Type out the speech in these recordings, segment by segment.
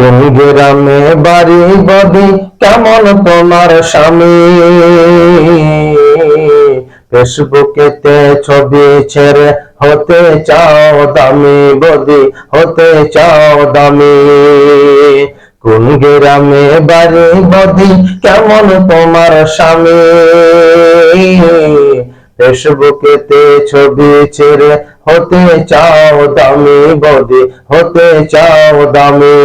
কোন গ্রামে বাড়ি বদি কেমন তোমার স্বামী? ফেসবুকেতে ছবি ছেড়ে হতে চাও দামি বদি, হতে চাও দামি। কোন গ্রামে বাড়ি বদি কেমন তোমার স্বামী? ফেসবুকেতে ছবি ছেড়ে, হতে চাও দামি বদি হতে চাও দামি।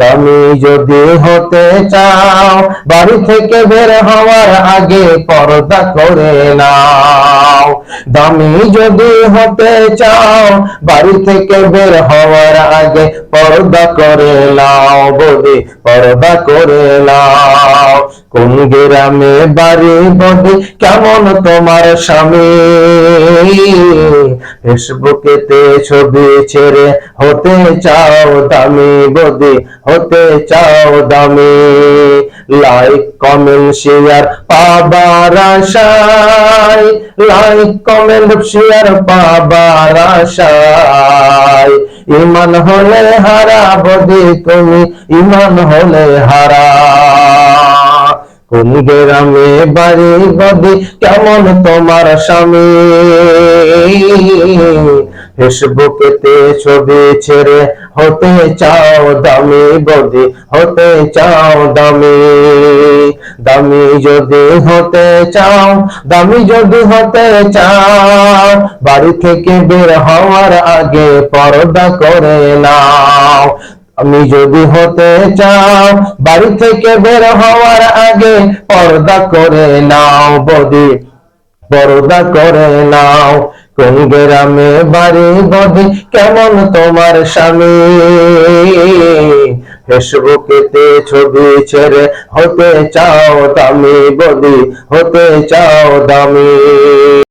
দামি যদি হতে চাও, বাড়ি থেকে বের হওয়ার আগে পর্দা করে নাও। দামি যদি হতে চাও, বাড়ি থেকে বের হওয়ার আগে পর্দা করে নাও, বদি, পর্দা করে নাও। কোন গ্রামে বাড়ি বদি কেমন তোমার স্বামী? ফেসবুকেতে ছবি ছেড়ে হতে চাও দামি বদি, হতে চাও দামি। লাইক কমেন্ট শেয়ার পাবার আশায়। লাইক কমেন্ট শেয়ার পাবার আশায়। ইমান হলে হারা বদি তুমি, ইমান হলে হারা কোন গ্রামে বাড়ি বদি কেমন তোমার স্বামী? ফেসবুকেতে ছবি ছেড়ে হতে চাও দামি বদি, হতে চাও দামি। দামি যদি হতে চাও, দামি যদি হতে চাও, বাড়ি থেকে বের হওয়ার আগে পর্দা করে নাও। আমি যদি হতে চাও, বাড়ি থেকে বের হওয়ার আগে পর্দা করে নাও বদি। পর্দা করে নাও। কোন গ্রামে বাড়ি বদি? কেমন তোমার স্বামী? ফেসবুকেতে ছবি ছেড়ে হতে চাও দামি বদি, হতে চাও দামি।